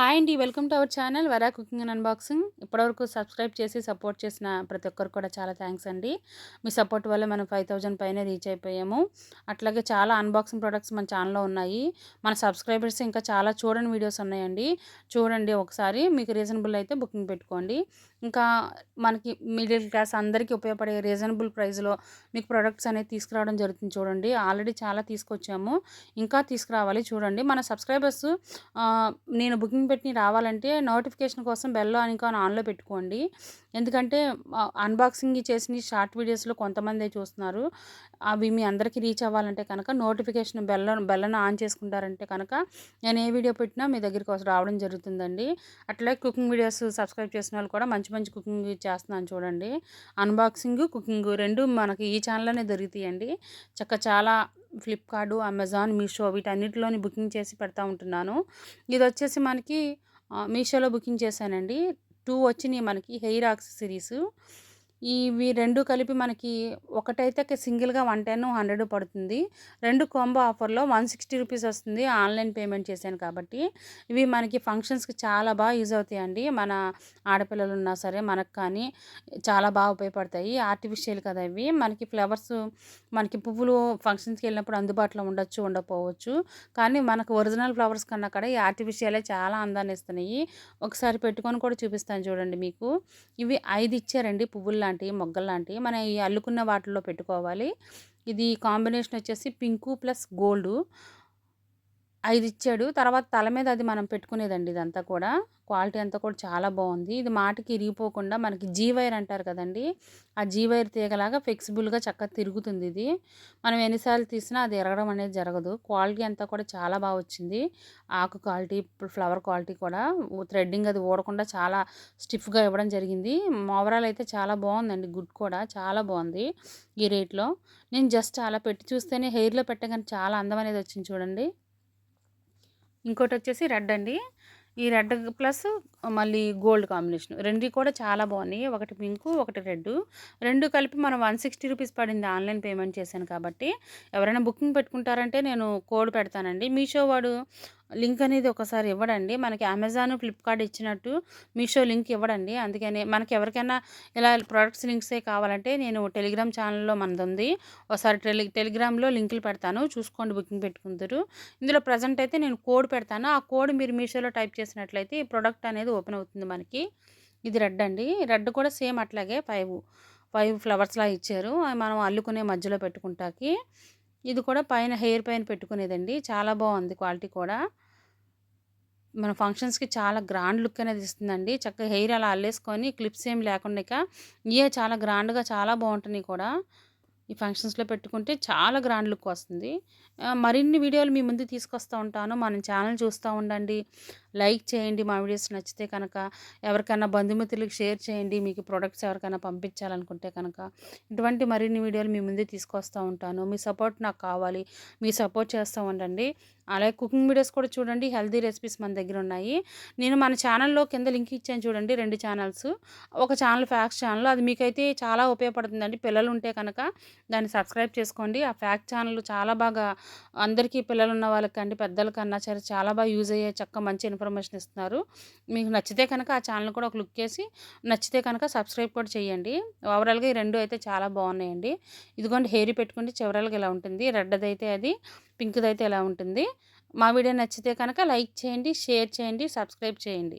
Hi అండి. Welcome to our channel Vara cooking and unboxing. ఇప్పటివరకు subscribe చేసి support చేసిన ప్రతి ఒక్కరు కూడా చాలా థ్యాంక్స్ అండి. మీ సపోర్ట్ వల్ల మనం ఫైవ్ థౌజండ్ పైన రీచ్ అయిపోయాము. అట్లాగే చాలా అన్బాక్సింగ్ ప్రొడక్ట్స్ మన ఛానల్లో ఉన్నాయి. మన సబ్స్క్రైబర్స్ ఇంకా చాలా చూడని వీడియోస్ ఉన్నాయండి. చూడండి ఒకసారి. మీకు రీజనబుల్ అయితే బుకింగ్ పెట్టుకోండి. ఇంకా మనకి మిడిల్ క్లాస్ అందరికీ ఉపయోగపడే రీజనబుల్ ప్రైస్లో మీకు ప్రొడక్ట్స్ అనేది తీసుకురావడం జరుగుతుంది చూడండి. ఆల్రెడీ చాలా తీసుకొచ్చాము. ఇంకా తీసుకురావాలి చూడండి. మన సబ్స్క్రైబర్స్ నేను బుకింగ్ పెట్టి రావాలంటే నోటిఫికేషన్ కోసం బెల్ ఐకాన్ ఆన్లో పెట్టుకోండి. ఎందుకంటే అన్బాక్సింగ్ చేసిన షార్ట్ వీడియోస్లో కొంతమంది చూస్తున్నారు. అవి మీ అందరికీ రీచ్ అవ్వాలంటే కనుక నోటిఫికేషన్ బెల్ బెల్లను ఆన్ చేసుకుంటారంటే కనుక నేను ఏ వీడియో పెట్టినా మీ దగ్గరికి వచ్చి రావడం జరుగుతుందండి. అట్లే కుకింగ్ వీడియోస్ సబ్స్క్రైబ్ చేసిన వాళ్ళు కూడా మంచి మంచి కుకింగ్ చేస్తున్నాను చూడండి. అన్బాక్సింగ్ కుకింగ్ రెండు మనకి ఈ ఛానల్లోనే దొరుకుతాయండి. చక్క చాలా ఫ్లిప్కార్ట్ అమెజాన్ మీషో వీటన్నిటిలోని బుకింగ్ చేసి పెడతా ఉంటున్నాను. ఇది వచ్చేసి మనకి మీషోలో బుకింగ్ చేశానండి. టూ వచ్చినాయి మనకి హెయిర్ యాక్సెసరీస్ ఇవి రెండు కలిపి మనకి ఒకటైతే సింగిల్గా వన్ టెన్ హండ్రెడ్ పడుతుంది. రెండు కాంబో ఆఫర్లో వన్ సిక్స్టీ రూపీస్ వస్తుంది ఆన్లైన్ పేమెంట్ చేశాను కాబట్టి. ఇవి మనకి ఫంక్షన్స్కి చాలా బాగా యూజ్ అవుతాయండి. మన ఆడపిల్లలు ఉన్నా సరే మనకు కానీ చాలా బాగా ఉపయోగపడతాయి. ఆర్టిఫిషియల్ కదా ఇవి. మనకి ఫ్లవర్స్ మనకి పువ్వులు ఫంక్షన్స్కి వెళ్ళినప్పుడు అందుబాటులో ఉండొచ్చు ఉండకపోవచ్చు. కానీ మనకు ఒరిజినల్ ఫ్లవర్స్ కన్నా కూడా ఈ ఆర్టిఫిషియలే చాలా అందాన్ని ఇస్తున్నాయి. ఒకసారి పెట్టుకొని కూడా చూపిస్తాను చూడండి మీకు. ఇవి ఐదు ఇచ్చారండి పువ్వులు లాంటివి మొగ్గలు లాంటివి మనం ఈ అల్లుకున్న వాటిల్లో పెట్టుకోవాలి. ఇది కాంబినేషన్ వచ్చేసి పింకు ప్లస్ గోల్డ్. ఐదు ఇచ్చాడు తర్వాత తల మీద అది మనం పెట్టుకునేదండి ఇదంతా కూడా. క్వాలిటీ అంతా కూడా చాలా బాగుంది. ఇది మాటకి ఇరిగిపోకుండా మనకి జీ వైర్ అంటారు కదండి ఆ జీ వైర్ తీగలాగా ఫ్లెక్సిబుల్గా చక్కగా తిరుగుతుంది ఇది. మనం ఎన్నిసార్లు తీసినా అది ఎరగడం అనేది జరగదు. క్వాలిటీ అంతా కూడా చాలా బాగా వచ్చింది. ఆకు క్వాలిటీ ఫ్లవర్ క్వాలిటీ కూడా థ్రెడ్డింగ్ అది ఊడకుండా చాలా స్టిఫ్గా ఇవ్వడం జరిగింది. ఓవరాల్ అయితే చాలా బాగుందండి గుడ్ కూడా చాలా బాగుంది ఈ రేట్లో. నేను జస్ట్ అలా పెట్టి చూస్తేనే హెయిర్లో పెట్టగానే చాలా అందం అనేది వచ్చింది చూడండి. ఇంకోటి వచ్చేసి రెడ్ అండి. ఈ రెడ్ ప్లస్ మళ్ళీ గోల్డ్ కాంబినేషన్. రెండు కూడా చాలా బాగున్నాయి. ఒకటి పింకు ఒకటి రెడ్ రెండు కలిపి మనం వన్ సిక్స్టీ రూపీస్ పడింది ఆన్లైన్ పేమెంట్ చేశాను కాబట్టి. ఎవరైనా బుకింగ్ పెట్టుకుంటారంటే నేను కోడ్ పెడతానండి. మీషో వాడు లింక్ అనేది ఒకసారి ఇవ్వడండి. మనకి అమెజాన్ ఫ్లిప్కార్ట్ ఇచ్చినట్టు మీషో లింక్ ఇవ్వడండి. అందుకని మనకి ఎవరికైనా ఇలా ప్రొడక్ట్స్ లింక్సే కావాలంటే నేను టెలిగ్రామ్ ఛానల్లో మనది ఉంది ఒకసారి టెలి టెలిగ్రామ్లో లింకులు పెడతాను. చూసుకోండి బుకింగ్ పెట్టుకుందరు. ఇందులో ప్రజెంట్ అయితే నేను కోడ్ పెడతాను. ఆ కోడ్ మీరు మీషోలో టైప్ చేసినట్లయితే ఈ ప్రోడక్ట్ అనేది ఓపెన్ అవుతుంది మనకి. ఇది రెడ్ అండి. రెడ్ కూడా సేమ్ అట్లాగే ఫైవ్ ఫైవ్ ఫ్లవర్స్లా ఇచ్చారు. మనం అల్లుకునే మధ్యలో పెట్టుకుంటాకి. ఇది కూడా పైన హెయిర్ పైన పెట్టుకునేదండి. చాలా బాగుంది క్వాలిటీ కూడా. మన ఫంక్షన్స్కి చాలా గ్రాండ్ లుక్ అనేది ఇస్తుందండి. చక్కగా హెయిర్ అలా అల్లేసుకొని క్లిప్స్ ఏం లేకుండా ఇక ఇవే చాలా గ్రాండ్గా చాలా బాగుంటున్నాయి కూడా. ఈ ఫంక్షన్స్లో పెట్టుకుంటే చాలా గ్రాండ్ లుక్ వస్తుంది. మరిన్ని వీడియోలు మీ ముందు తీసుకొస్తూ ఉంటాను. మన ఛానల్ చూస్తూ ఉండండి. లైక్ చేయండి మా వీడియోస్ నచ్చితే కనుక. ఎవరికైనా బంధుమిత్రులకు షేర్ చేయండి. మీకు ప్రొడక్ట్స్ ఎవరికైనా పంపించాలనుకుంటే కనుక. ఇటువంటి మరిన్ని వీడియోలు మీ ముందే తీసుకొస్తూ ఉంటాను. మీ సపోర్ట్ నాకు కావాలి. మీ సపోర్ట్ చేస్తూ ఉండండి. అలాగే కుకింగ్ వీడియోస్ కూడా చూడండి. హెల్తీ రెసిపీస్ మన దగ్గర ఉన్నాయి. నేను మన ఛానల్లో కింద లింక్ ఇచ్చాను చూడండి రెండు ఛానల్స్. ఒక ఛానల్ ఫ్యాక్స్ ఛానల్. అది మీకైతే చాలా ఉపయోగపడుతుందండి. పిల్లలు ఉంటే కనుక దాన్ని సబ్స్క్రైబ్ చేసుకోండి. ఆ ఫ్యాక్స్ ఛానల్ చాలా బాగా అందరికీ పిల్లలు ఉన్న వాళ్ళకండి పెద్దలకన్నా సరే చాలా బాగా యూజ్ అయ్యే చక్క మంచి ఇన్ఫర్మేషన్ ఇస్తున్నారు. మీకు నచ్చితే కనుక ఆ ఛానల్ కూడా ఒక లుక్ చేసి నచ్చితే కనుక సబ్స్క్రైబ్ కూడా చేయండి. ఓవరాల్గా ఈ రెండు అయితే చాలా బాగున్నాయండి. ఇదిగోండి హెయిర్ పెట్టుకుంటే చివరాలకి ఇలా ఉంటుంది? రెడ్ది అయితే అది పింక్ది అయితే ఇలా ఉంటుంది? మా వీడియో నచ్చితే కనుక లైక్ చేయండి షేర్ చేయండి సబ్స్క్రైబ్ చేయండి.